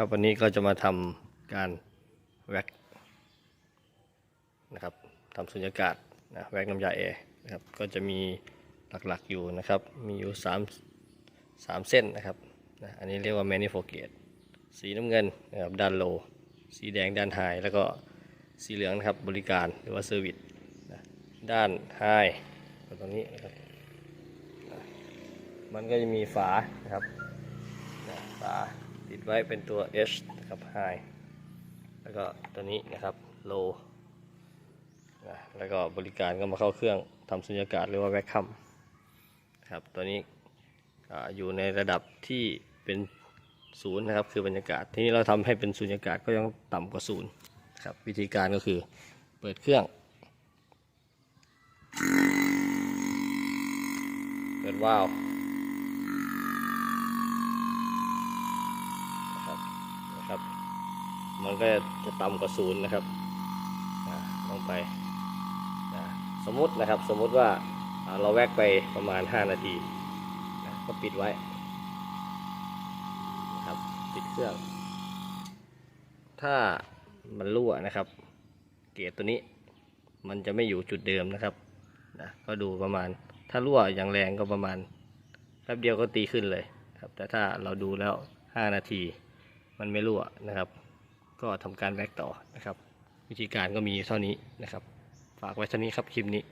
ครับวันนี้ก็จะมาทำการแว็กนะครับทำสุญญากาศนะแว็กน้ำยาแอร์นะครับก็จะมีหลักๆอยู่นะครับ มีอยู่3 3เส้นนะครับนะอันนี้เรียกว่า manifold สีน้ำเงินนะครับด้านโล สีแดงด้านไฮแล้วก็สีเหลืองนะครับบริการหรือว่าเซอร์วิสนะด้านไฮตรงนี้นะครับมันก็จะมีฝานะครับฝา ติดไว้เป็นตัว H นะครับ High แล้วก็ตัวนี้นะครับ Low นะแล้วก็บริการก็มาเข้าเครื่องทำสุญญากาศหรือว่าแวคคัมครับตัวนี้ออยู่ในระดับที่เป็นศูนย์นะครับ คือบรรยากาศ ทีนี้เราทำให้เป็นสุญญากาศก็ยังต่ำกว่าศูนย์ครับ วิธีการก็คือเปิดเครื่อง เปิดวาล์ว นะครับนะครับ มันก็จะต่ำกว่าศูนย์นะครับลงไปสมมตินะครับสมมติว่าเราแวกไปประมาณ 5 นาทีก็ปิดไว้นะครับปิดเครื่อง ถ้ามันรั่วนะครับ เกียรดตัวนี้มันจะไม่อยู่จุดเดิมนะครับนะก็ดูประมาณถ้ารั่วอย่างแรงก็ประมาณแป๊บเดียวก็ตีขึ้นเลยครับแต่ถ้าเราดูแล้ว 5 นาทีมันไม่รั่วนะครับ ก็ทำการแว็กต่อนะครับ วิธีการก็มีเท่านี้นะครับ ฝากไว้เท่านี้ครับคลิปนี้